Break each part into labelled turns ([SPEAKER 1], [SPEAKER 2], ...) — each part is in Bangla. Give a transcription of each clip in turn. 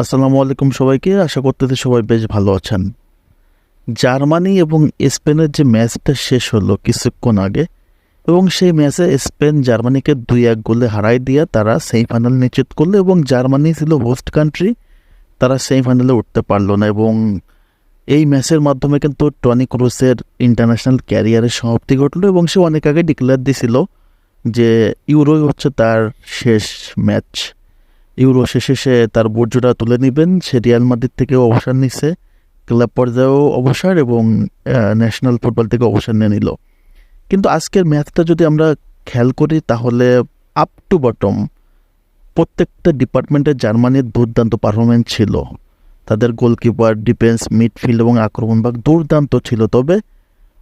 [SPEAKER 1] আসসালামু আলাইকুম সবাইকে। আশা করতেছি সবাই বেশ ভালো আছেন। জার্মানি এবং স্পেনের যে ম্যাচটা শেষ হলো কিছুক্ষণ আগে, এবং সেই ম্যাচে স্পেন জার্মানিকে দুই এক গোলে হারাই দিয়ে তারা সেমিফাইনাল নিশ্চিত করল এবং জার্মানি ছিল হোস্ট কান্ট্রি, তারা সেমিফাইনালে উঠতে পারল না এবং এই ম্যাচের মাধ্যমে কিন্তু টনি ক্রুসের ইন্টারন্যাশনাল ক্যারিয়ারের সমাপ্তি ঘটলো এবং সে অনেক আগে ডিক্লেয়ার দিছিল যে ইউরোই হচ্ছে তার শেষ ম্যাচ। ইউরো শেষে সে তার বর্জ্যটা তুলে নেবেন। সে রিয়াল মাদ্রিদ থেকে অবসর নিছে। ক্লাব পর্যায়েও অবসর এবং ন্যাশনাল ফুটবল থেকে অবসর নিয়ে নিল। কিন্তু আজকের ম্যাচটা যদি আমরা খেয়াল করি, তাহলে আপ টু বটম প্রত্যেকটা ডিপার্টমেন্টে জার্মানির দুর্দান্ত পারফরমেন্স ছিল। তাদের গোলকিপার ডিফেন্স মিডফিল্ড এবং আক্রমণ ভাগ দুর্দান্ত ছিল। তবে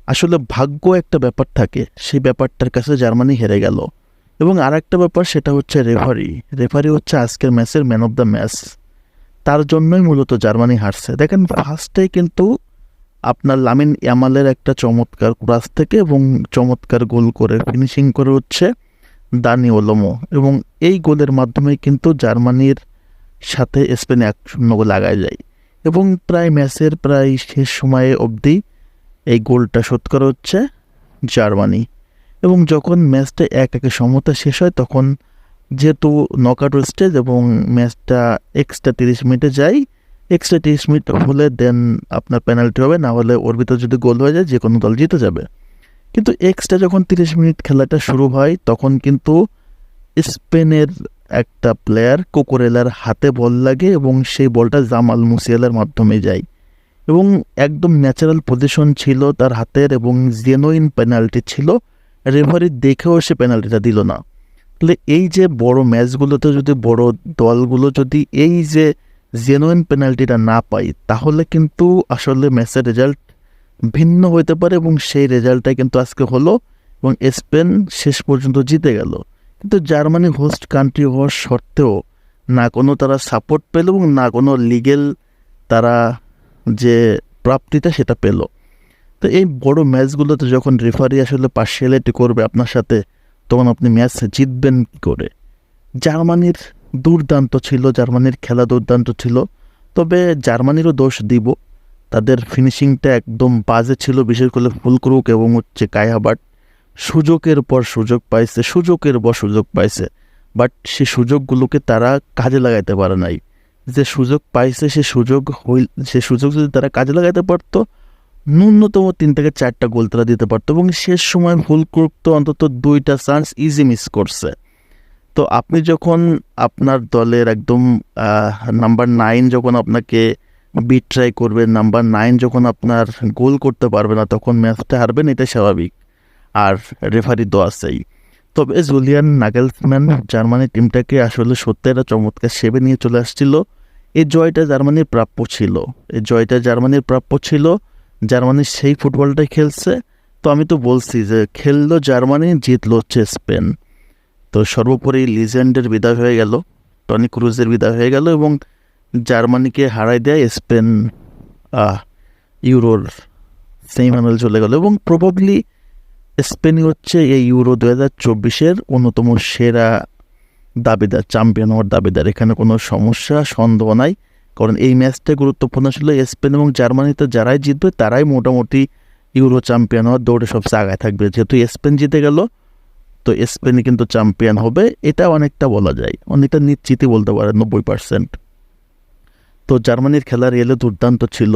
[SPEAKER 1] আসলে ভাগ্য একটা ব্যাপার থাকে। সেই ব্যাপারটার কাছে জার্মানি হেরে গেল। এবং আর একটা ব্যাপার সেটা হচ্ছে রেফারি রেফারি হচ্ছে আজকের ম্যাচের ম্যান অফ দ্য ম্যাচ তার জন্যই মূলত জার্মানি হারছে। দেখেন ফার্স্টে কিন্তু আপনার লামিন ইয়ামালের একটা চমৎকার ক্রাস থেকে এবং চমৎকার গোল করে ফিনিশিং করে হচ্ছে দানি ওলোমো এবং এই গোলের মাধ্যমে কিন্তু জার্মানির সাথে স্পেনে এক শূন্য গোল আগায় যায়। এবং প্রায় ম্যাচের প্রায় শেষ সময়ে অবধি এই গোলটা শোধ করা হচ্ছে জার্মানি। এবং যখন ম্যাচটা এক একে সমতা শেষ হয়, তখন যেহেতু নকআউট স্টেজ এবং ম্যাচটা এক্সট্রা তিরিশ মিনিটে যায় এক্সট্রা তিরিশ মিনিট হলে দেন আপনার পেনাল্টি হবে, না হলে ওর ভিতরে যদি গোল হয়ে যায় যে কোনো দল জিতে যাবে। কিন্তু এক্সট্রা যখন তিরিশ মিনিট খেলাটা শুরু হয়, তখন কিন্তু স্পেনের একটা প্লেয়ার কোকোরেলার হাতে বল লাগে এবং সেই বলটা জামাল মুসিয়ালের মাধ্যমে যায়। এবং একদম ন্যাচারাল পজিশন ছিল তার হাতের এবং জেনুইন পেনাল্টি ছিল। রেফারি দেখেও সে পেনাল্টিটা দিল না। তাহলে এই যে বড় ম্যাচগুলোতে যদি বড় দলগুলো যদি এই যে জেনুইন পেনাল্টিটা না পায়, তাহলে কিন্তু আসলে ম্যাচের রেজাল্ট ভিন্ন হতে পারে এবং সেই রেজাল্টটাই কিন্তু আজকে হলো এবং স্পেন শেষ পর্যন্ত জিতে গেল। কিন্তু জার্মানি হোস্ট কান্ট্রি হওয়ার সত্ত্বেও না কোনো তারা সাপোর্ট পেল এবং না কোনো লিগেল তারা যে প্রাপ্তিটা সেটা পেল। তো এই বড় ম্যাচগুলোতে যখন রেফারি আসলে পার্সিয়ালিটি করবে আপনার সাথে, তখন আপনি ম্যাচ জিতবেন কী করে? জার্মানির দুর্দান্ত ছিল, জার্মানির খেলা দুর্দান্ত ছিল। তবে জার্মানিরও দোষ দিব। তাদের ফিনিশিংটা একদম বাজে ছিল, বিশেষ করে ফুলক্রুক এবং হচ্ছে কায়াবাট সুযোগের পর সুযোগ পাইছে, সুযোগের পর সুযোগ পাইছে। বাট সে সুযোগগুলোকে তারা কাজে লাগাইতে পারে নাই। যে সুযোগ পাইছে, সে সুযোগ হইল, সে সুযোগ যদি তারা কাজে লাগাইতে পারতো ন্যূনতম তিন থেকে চারটা গোল তারা দিতে পারতো এবং শেষ সময় ভুল করতো অন্তত দুইটা চান্স ইজি মিস করছে। তো আপনি যখন আপনার দলের একদম নাম্বার নাইন যখন আপনাকে বিট ট্রাই করবে নাম্বার নাইন যখন আপনার গোল করতে পারবে না, তখন ম্যাচটা হারবেন এটা স্বাভাবিক। আর রেফারি তো আছেই। তবে জুলিয়ান নাগেলসম্যান জার্মানি টিমটাকে আসলে সত্যি একটা চমৎকার সেবে নিয়ে চলে আসছিল। এই জয়টা জার্মানির প্রাপ্য ছিল। এই জয়টা জার্মানির প্রাপ্য ছিল। জার্মানি সেই ফুটবলটাই খেলছে। তো আমি তো বলছি যে, খেললো জার্মানি, জিতলো হচ্ছে স্পেন। তো সর্বোপরি লিজেন্ডের বিদায় হয়ে গেল, টনি ক্রুজের বিদায় হয়ে গেল এবং জার্মানিকে হারাই দেয় স্পেন ইউরোর সেমিফাইনাল চলে গেল এবং প্রবাবলি স্পেনই হচ্ছে এই ইউরো দু হাজার চব্বিশের অন্যতম সেরা দাবিদার চ্যাম্পিয়ন হওয়ার দাবিদার। এখানে কোনো সমস্যা, সন্দেহ নাই। কারণ এই ম্যাচটা গুরুত্বপূর্ণ ছিল স্পেন এবং জার্মানিতে যারাই জিতবে, তারাই মোটামুটি ইউরো চ্যাম্পিয়ন হওয়ার দৌড়ে সবচেয়ে আগায় থাকবে। যেহেতু স্পেন জিতে গেল, তো স্পেনই কিন্তু চ্যাম্পিয়ন হবে। এটা অনেকটা বলা যায়, অনেকটা নিশ্চিতই বলতে পারে নব্বই পার্সেন্ট তো জার্মানির খেলা রিয়েলে দুর্দান্ত ছিল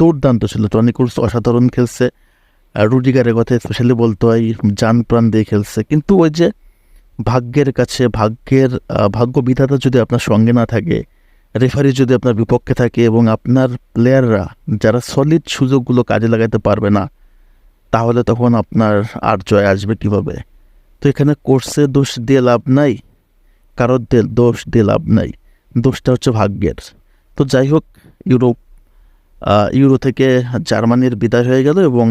[SPEAKER 1] দুর্দান্ত ছিল। টনি ক্রুস অসাধারণ খেলছে রুডিগারের কথা স্পেশালি বলতে হয় যান প্রাণ দিয়ে খেলছে। কিন্তু ওই যে ভাগ্যের কাছে, ভাগ্যের ভাগ্য বিধাতা যদি আপনার সঙ্গে না থাকে রেফারি যদি আপনার বিপক্ষে থাকে এবং আপনার প্লেয়াররা যারা সলিড সুযোগগুলো কাজে লাগাতে পারবে না, তাহলে তখন আপনার আর জয় আসবে কীভাবে? তো এখানে কোর্সে দোষ দিয়ে লাভ নাই, কারোর দোষ দিয়ে লাভ নাই। দোষটা হচ্ছে ভাগ্যের। তো যাই হোক, ইউরোপ ইউরো থেকে জার্মানির বিদায় হয়ে গেল এবং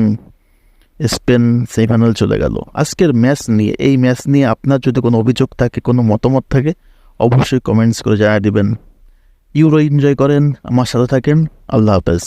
[SPEAKER 1] স্পেন সেমিফাইনাল চলে গেল। আজকের ম্যাচ নিয়ে, এই ম্যাচ নিয়ে আপনার যদি কোনো অভিযোগ থাকে, কোনো মতামত থাকে, অবশ্যই কমেন্টস করে জানিয়ে দিবেন। ইউরো এনজয় করেন আমার সাথে থাকেন। আল্লাহ হাফেজ।